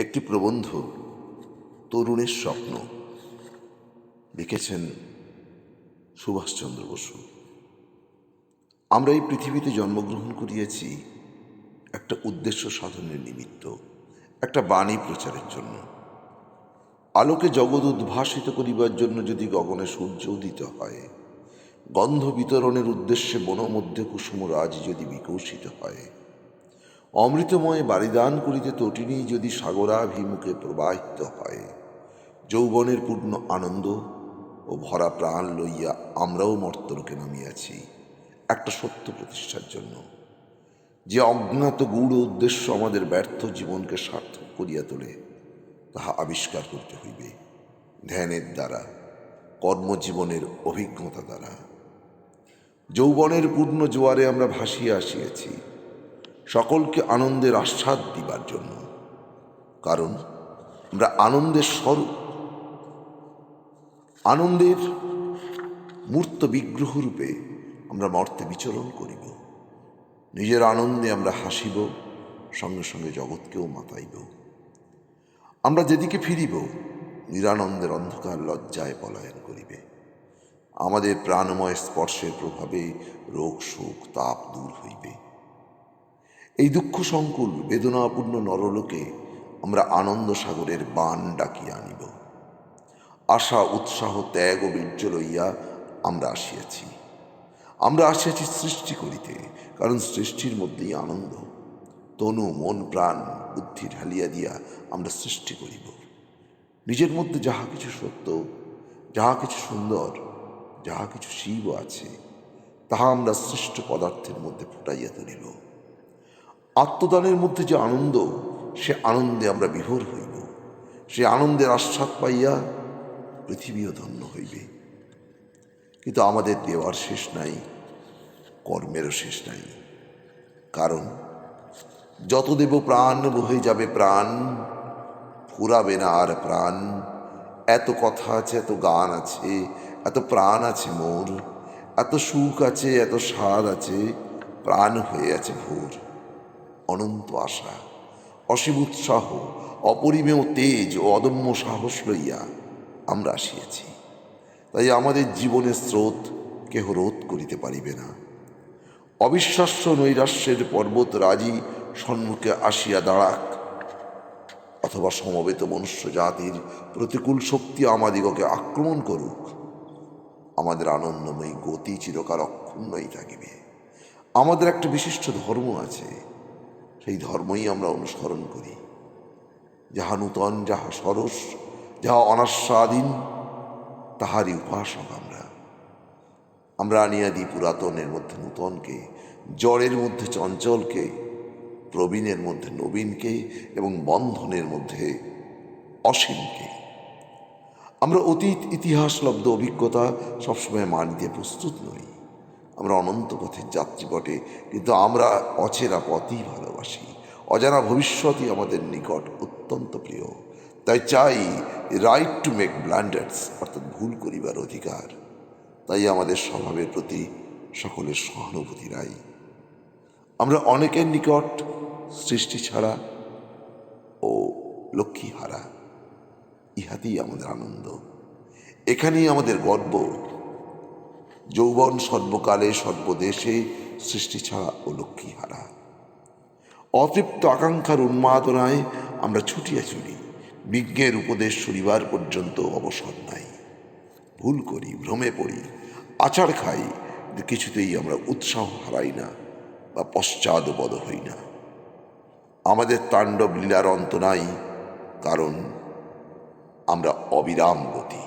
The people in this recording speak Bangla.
একটি প্রবন্ধ, তরুণের স্বপ্ন। লিখেছেন সুভাষচন্দ্র বসু। আমরা এই পৃথিবীতে জন্মগ্রহণ করিয়েছি একটা উদ্দেশ্য সাধনের নিমিত্ত, একটা বাণী প্রচারের জন্য। আলোকে জগৎ উদ্ভাসিত করিবার জন্য যদি গগনে সূর্য উদিত হয়, গন্ধ বিতরণের উদ্দেশ্যে বনমধ্যে কুসুমরাজ যদি বিকশিত হয় অমৃতময় বারিদান করিতে তটিনী যদি সাগরাভিমুখে প্রবাহিত হয়, যৌবনের পূর্ণ আনন্দ ও ভরা প্রাণ লইয়া আমরাও মর্তলোকে নামিয়াছি একটা সত্য প্রতিষ্ঠার জন্য। যে অজ্ঞাত গূঢ় উদ্দেশ্য আমাদের ব্যর্থ জীবনকে সার্থক করিয়া তোলে, তাহা আবিষ্কার করতে হইবে। ধ্যানের দ্বারা, কর্মজীবনের অভিজ্ঞতা দ্বারা। যৌবনের পূর্ণ জোয়ারে আমরা ভাসিয়া আসিয়াছি। সকলকে আনন্দের আস্বাদ দিবার জন্য। কারণ আমরা আনন্দের স্বরূপ। আনন্দের মূর্ত বিগ্রহ রূপে আমরা মর্তে বিচরণ করিব। নিজের আনন্দে আমরা হাসিব, সঙ্গে সঙ্গে জগৎকেও মাতাইব। আমরা যেদিকে ফিরিব, নিরানন্দের অন্ধকার লজ্জায় পলায়ন করিবে। আমাদের প্রাণময় স্পর্শের প্রভাবে রোগ, শোক, তাপ দূর হইবে। এই দুঃখ সংকুল, বেদনাপূর্ণ নরলোকে আমরা আনন্দ সাগরের বান ডাকিয়া আনিব। আশা, উৎসাহ, ত্যাগ ও বীর্য লইয়া আমরা আসিয়াছি। আমরা আসিয়াছি সৃষ্টি করিতে, কারণ সৃষ্টির মধ্যেই আনন্দ। তনু, মন, প্রাণ, বুদ্ধি ঢালিয়া দিয়া আমরা সৃষ্টি করিব। নিজের মধ্যে যাহা কিছু সত্য, যাহা কিছু সুন্দর, যাহা কিছু শিব আছে, তাহা আমরা সৃষ্ট পদার্থের মধ্যে ফুটাইয়া তুলিব। আত্মদানের মধ্যে যে আনন্দ, সে আনন্দে আমরা বিভোর হইব। সে আনন্দের আস্বাদ পাইয়া পৃথিবীও ধন্য হইবে। কিন্তু আমাদের দেওয়ার শেষ নাই, কর্মেরও শেষ নাই। কারণ যত দেব প্রাণ বহে যাবে প্রাণ, ফুরাবে না আর প্রাণ। এত কথা আছে, এত গান আছে, এত প্রাণ আছে মোর। এত সুখ আছে, এত স্বাদ আছে, প্রাণ হয়ে আছে ভোর। অনন্ত আশা, অসীম উৎসাহ, অপরিমেয় তেজ ও অদম্য সাহস লইয়া আমরা আসিয়াছি। তাই আমাদের জীবনের স্রোত কেহ রোধ করিতে পারিবে না। অবিশ্বাস্য নৈরাশ্যের পর্বত রাজি সম্মুখে আসিয়া দাঁড়াক, অথবা সমবেত মনুষ্য জাতির প্রতিকূল শক্তি আমাদিগকে আক্রমণ করুক। আমাদের আনন্দময়ী গতি চিরকাল অক্ষুণ্ণই থাকিবে। আমাদের একটা বিশিষ্ট ধর্ম আছে সেই ধর্মই আমরা অনুসরণ করি। যাহা নূতন, যাহা সরস, যাহা অনাস্বাদীন তাহারই উপাসক আমরা। আমরা আনিয়া দিই পুরাতনের মধ্যে নূতনকে জড়ের মধ্যে চঞ্চলকে, প্রবীণের মধ্যে নবীনকে এবং বন্ধনের মধ্যে অসীমকে। আমরা অতীত ইতিহাস লব্ধ অভিজ্ঞতা সবসময় মানিতে প্রস্তুত নই। আমরা অনন্ত পথের যাত্রী বটে, কিন্তু আমরা অচেনা পথই ভালোবাসি। অজানা ভবিষ্যতই আমাদের নিকট অত্যন্ত প্রিয়। তাই চাই রাইট টু মেক ব্লান্ডার্স অর্থাৎ ভুল করিবার অধিকার। তাই আমাদের স্বভাবের প্রতি সকলের সহানুভূতি রাই আমরা অনেকের নিকট সৃষ্টি ছাড়া ও লক্ষ্মী হারা, ইহাতেই আমাদের আনন্দ। এখানেই আমাদের গর্ব যৌবন সর্বকালে সর্বদেশে সৃষ্টি ছাড়া ও লক্ষ্মী হারা। অতৃপ্ত আকাঙ্ক্ষার উন্মাদনায় আমরা ছুটিয়া চলি। বিজ্ঞের উপদেশ শুনিবার পর্যন্ত অবসর নাই। ভুল করি, ভ্রমে পড়ি, আচার খাই, কিছুতেই আমরা উৎসাহ হারাই না বা পশ্চাদপদ হই না। আমাদের তাণ্ডব লীলার অন্ত নাই, কারণ আমরা অবিরাম গতি।